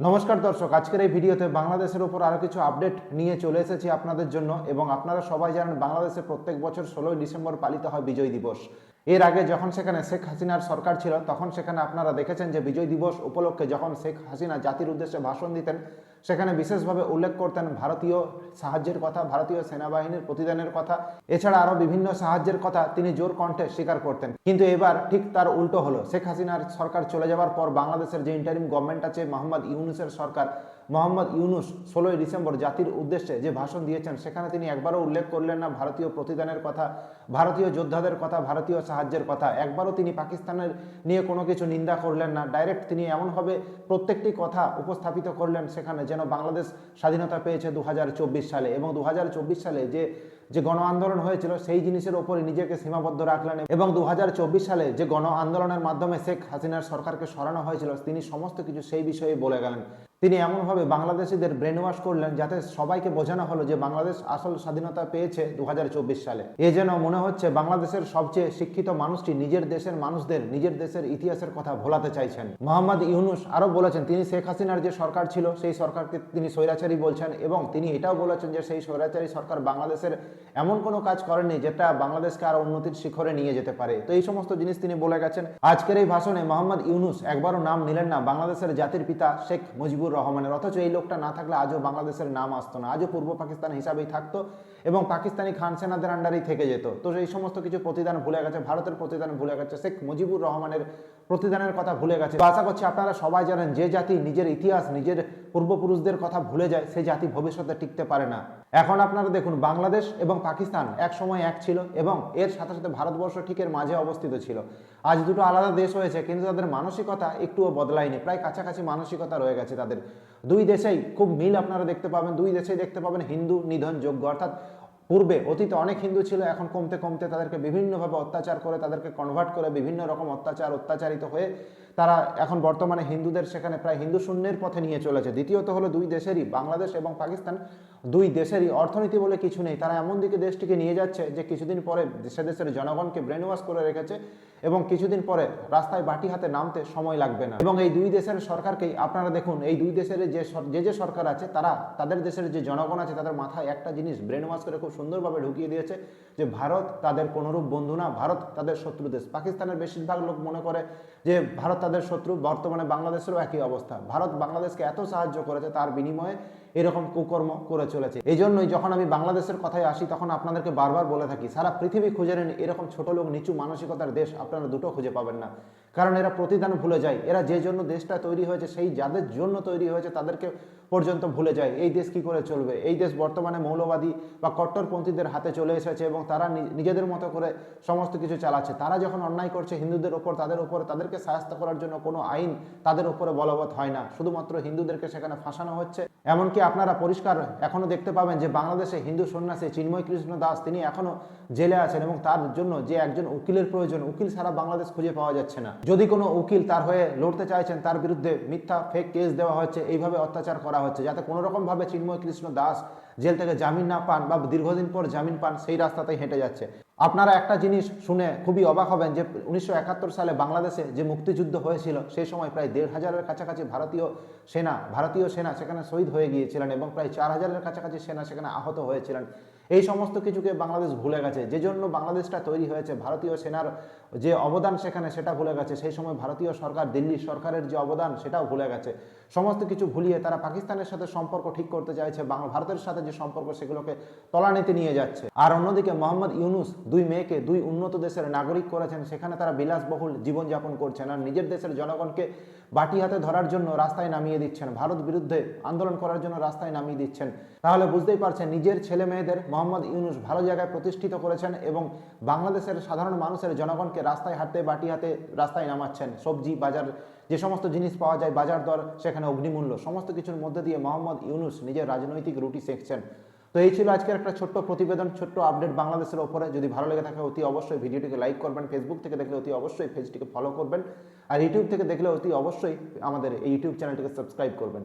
নমস্কার দর্শক, আজকের এই ভিডিওতে বাংলাদেশের উপর আরও কিছু আপডেট নিয়ে চলে এসেছি আপনাদের জন্য এবং আপনারা সবাই জানেন বাংলাদেশে প্রত্যেক বছর ষোলোই ডিসেম্বর পালিত হয় বিজয় দিবস। এর আগে যখন সেখানে শেখ হাসিনার সরকার ছিল, তখন সেখানে আপনারা দেখেছেন যে বিজয় দিবস উপলক্ষে যখন শেখ হাসিনা জাতির উদ্দেশ্যে ভাষণ দিতেন সেখানে বিশেষভাবে উল্লেখ করতেন ভারতীয় সাহায্যের কথা, ভারতীয় সেনাবাহিনীর প্রতিদানের কথা। এছাড়া আরও বিভিন্ন সাহায্যের কথা তিনি জোর কণ্ঠে স্বীকার করতেন। কিন্তু এবার ঠিক তার উল্টো হলো। শেখ হাসিনার সরকার চলে যাওয়ার পর বাংলাদেশের যে ইন্টারিম গভর্নমেন্ট আছে, মোহাম্মদ ইউনুসের সরকার মোহাম্মদ ইউনুস ষোলোই ডিসেম্বর জাতির উদ্দেশ্যে যে ভাষণ দিয়েছেন, সেখানে তিনি একবারও উল্লেখ করলেন না। ভারতীয় প্রতিদানের কথা, ভারতীয় যোদ্ধাদের কথা, ভারতীয় সাহায্যের কথা। একবারও তিনি পাকিস্তানের নিয়ে কোনো কিছু নিন্দা করলেন না। ডাইরেক্ট তিনি এমনভাবে প্রত্যেকটি কথা উপস্থাপিত করলেন সেখানে, যেন বাংলাদেশ স্বাধীনতা পেয়েছে দু হাজার চব্বিশ সালে। এবং দু হাজার চব্বিশ সালে যে যে গণ আন্দোলন হয়েছিল, সেই জিনিসের ওপরে নিজেকে সীমাবদ্ধ রাখলেন এবং দু হাজার চব্বিশ সালে যে গণ আন্দোলনের মাধ্যমে শেখ হাসিনার সরকারকে সরানো হয়েছিল, তিনি সমস্ত কিছু সেই বিষয়ে বলে গেলেন। তিনি এমনভাবে বাংলাদেশিদের ব্রেন ওয়াশ করলেন যাতে সবাইকে বোঝানো হলো যে বাংলাদেশ আসল স্বাধীনতা পেয়েছে দুহাজার চব্বিশ সালে। এ যেন মনে হচ্ছে বাংলাদেশের সবচেয়ে শিক্ষিত মানুষটি নিজের দেশের মানুষদের নিজের দেশের ইতিহাসের কথা ভোলাতে চাইছেন। মোহাম্মদ ইউনুস আরও বলেছেন, তিনি শেখ হাসিনার যে সরকার ছিল, সেই সরকারকে তিনি স্বৈরাচারী বলছেন এবং তিনি এটাও বলেছেন যে সেই স্বৈরাচারী সরকার বাংলাদেশের এমন কোনো কাজ করেনি যেটা বাংলাদেশকে আরও উন্নতির শিখরে নিয়ে যেতে পারে। তো এই সমস্ত জিনিস তিনি বলে গেছেন। আজকের এই ভাষণে মোহাম্মদ ইউনুস একবারও নাম নিলেন না। বাংলাদেশের জাতির পিতা শেখ মুজিবুর রহমানের। অথচ এই লোকটা না থাকলে আজও বাংলাদেশের নাম আসতো না। আজও পূর্ব পাকিস্তান হিসাবেই থাকতো এবং পাকিস্তানি খান সেনাদের আন্ডারেই থেকে যেত। তো এই সমস্ত কিছু প্রতিদান ভুলে গেছে, ভারতের প্রতিদান ভুলে গেছে, শেখ মুজিবুর রহমানের প্রতিদানের কথা ভুলে গেছে। আশা করছি আপনারা সবাই জানেন যে জাতি নিজের ইতিহাস, নিজের পূর্বপুরুষদের কথা ভুলে যায় সেই জাতি ভবিষ্যতে টিকতে পারে না। এখন আপনারা দেখুন, বাংলাদেশ এবং পাকিস্তান এক সময় এক ছিল এবং এর সাথে সাথে ভারতবর্ষ ঠিক এর মাঝে অবস্থিত ছিল। আজ দুটো আলাদা দেশ হয়েছে, কিন্তু তাদের মানসিকতা একটুও বদলায়নি। প্রায় কাছাকাছি মানসিকতা রয়ে গেছে তাদের। দুই দেশেই খুব মিল আপনারা দেখতে পাবেন, দুই দেশেই দেখতে পাবেন হিন্দু নিধন যোগ্য অর্থাৎ পূর্বে অতীতে অনেক হিন্দু ছিল, এখন কমতে কমতে তাদেরকে বিভিন্নভাবে অত্যাচার করে, তাদেরকে কনভার্ট করে বিভিন্ন রকম অত্যাচার, অত্যাচারিত হয়ে তারা এখন বর্তমানে হিন্দুদের সেখানে প্রায় হিন্দু শূন্যের পথে নিয়ে চলেছে। দ্বিতীয়ত হলো দুই দেশেরই, বাংলাদেশ এবং পাকিস্তান, দুই দেশেরই অর্থনীতি বলে কিছু নেই। তারা এমন দিকে দেশটিকে নিয়ে যাচ্ছে যে কিছুদিন পরে সে দেশের জনগণকে ব্রেন ওয়াশ করে রেখেছে এবং কিছুদিন পরে রাস্তায় বাটি হাতে নামতে সময় লাগবে না। এবং এই দুই দেশের সরকারকেই আপনারা দেখুন, এই দুই দেশের যে যে যে সরকার আছে, তারা, তাদের দেশের যে জনগণ আছে, তাদের মাথায় একটা জিনিস ব্রেন ওয়াশ করে খুব সুন্দরভাবে ঢুকিয়ে দিয়েছে যে ভারত তাদের কোনোরূপ বন্ধু না, ভারত তাদের শত্রু দেশ। পাকিস্তানের বেশিরভাগ লোক মনে করে যে ভারত তাদের শত্রু বর্তমানে বাংলাদেশেরও একই অবস্থা। ভারত বাংলাদেশকে এত সাহায্য করেছে, তার বিনিময়ে এরকম কুকর্ম করে চলেছে। এই জন্যই যখন আমি বাংলাদেশের কথায় আসি, তখন আপনাদেরকে বারবার বলে থাকি, সারা পৃথিবী খুঁজে নেন এরকম ছোট লোক, নিচু মানসিকতার দেশ, আপনারা দুটো খুঁজে পাবেন না। কারণ এরা প্রতিদান ভুলে যায়। এরা যে জন্য দেশটা তৈরি হয়েছে, সেই যাদের জন্য তৈরি হয়েছে, তাদেরকে পর্যন্ত ভুলে যায়। এই দেশ কি করে চলবে? এই দেশ বর্তমানে মৌলবাদী বা কট্টরপন্থীদের হাতে চলে এসেছে এবং তারা নিজেদের মতো করে সমস্ত কিছু চালাচ্ছে। তারা যখন অন্যায় করছে হিন্দুদের ওপর, তাদের ওপর, তাদেরকে সাহায্য করার জন্য কোনো আইন তাদের উপরে বলবৎ হয় না। শুধুমাত্র হিন্দুদেরকে সেখানে ফাঁসানো হচ্ছে। এমনকি আপনারা পরিষ্কার এখনও দেখতে পাবেন যে বাংলাদেশে হিন্দু সন্ন্যাসী চিন্ময় কৃষ্ণ দাস, তিনি এখনও জেলে আছেন এবং তার জন্য যে একজন উকিলের প্রয়োজন, উকিল সারা বাংলাদেশ খুঁজে পাওয়া যাচ্ছে না। যদি কোনো উকিল তার হয়ে লড়তে চাইছেন, তার বিরুদ্ধে মিথ্যা ফেক কেস দেওয়া হচ্ছে এইভাবে অত্যাচার করা হচ্ছে, যাতে কোনো রকম ভাবে চিন্ময় কৃষ্ণ দাস জেল থেকে জামিন না পান বা দীর্ঘদিন পর জামিন পান, সেই রাস্তাতেই হেঁটে যাচ্ছে। আপনারা একটা জিনিস শুনে খুবই অবাক হবেন যে উনিশশো একাত্তর সালে বাংলাদেশে যে মুক্তিযুদ্ধ হয়েছিল, সেই সময় প্রায় দেড় হাজারের কাছাকাছি ভারতীয় সেনা ভারতীয় সেনা সেখানে শহীদ হয়ে গিয়েছিলেন এবং প্রায় চার হাজারের কাছাকাছি সেনা সেখানে আহত হয়েছিলেন। এই সমস্ত কিছুকে বাংলাদেশ ভুলে গেছে। যে জন্য বাংলাদেশটা তৈরি হয়েছে, ভারতীয় সেনার যে অবদান সেখানে সেটা ভুলে গেছে। সেই সময় ভারতীয় সরকার দিল্লি সরকারের যে অবদান সেটাও ভুলে গেছে। সমস্ত কিছু ভুলিয়ে তারা পাকিস্তানের সাথে সম্পর্ক ঠিক করতে চাইছে বাংলা ভারতের সাথে যে সম্পর্ক সেগুলোকে তলানিতে নিয়ে যাচ্ছে। আর অন্যদিকে মোহাম্মদ ইউনুস দুই মেয়েকে দুই উন্নত দেশের নাগরিক করেছেন। সেখানে তারা বিলাসবহুল জীবনযাপন করছেন আর নিজের দেশের জনগণকে বাটি হাতে ধরার জন্য রাস্তায় নামিয়ে দিচ্ছেন। ভারত বিরুদ্ধে আন্দোলন করার জন্য রাস্তায় নামিয়ে দিচ্ছেন। তাহলে বুঝতেই পারছেন, নিজের ছেলে মেয়েদের মোহাম্মদ ইউনুস ভালো জায়গায় প্রতিষ্ঠিত করেছেন এবং বাংলাদেশের সাধারণ মানুষের জনগণকে রাস্তায় হাঁটতে, বাটি হাতে রাস্তায় নামাচ্ছেন। সবজি, বাজার, যে সমস্ত জিনিস পাওয়া যায়, বাজার দর, সেখানে অগ্নিমূল্য, সমস্ত কিছুর মধ্যে দিয়ে মোহাম্মদ ইউনুস নিজের রাজনৈতিক রুটি সেঁকছেন। তো এই ছিল আজকের একটা ছোট্ট প্রতিবেদন, ছোট্ট আপডেট বাংলাদেশের ওপরে। যদি ভালো লেগে থাকে, অতি অবশ্যই ভিডিওটিকে লাইক করবেন ফেসবুক থেকে দেখলে অতি অবশ্যই পেজটিকে ফলো করবেন। আর ইউটিউব থেকে দেখলে অতি অবশ্যই আমাদের এই ইউটিউব চ্যানেলটিকে সাবস্ক্রাইব করবেন।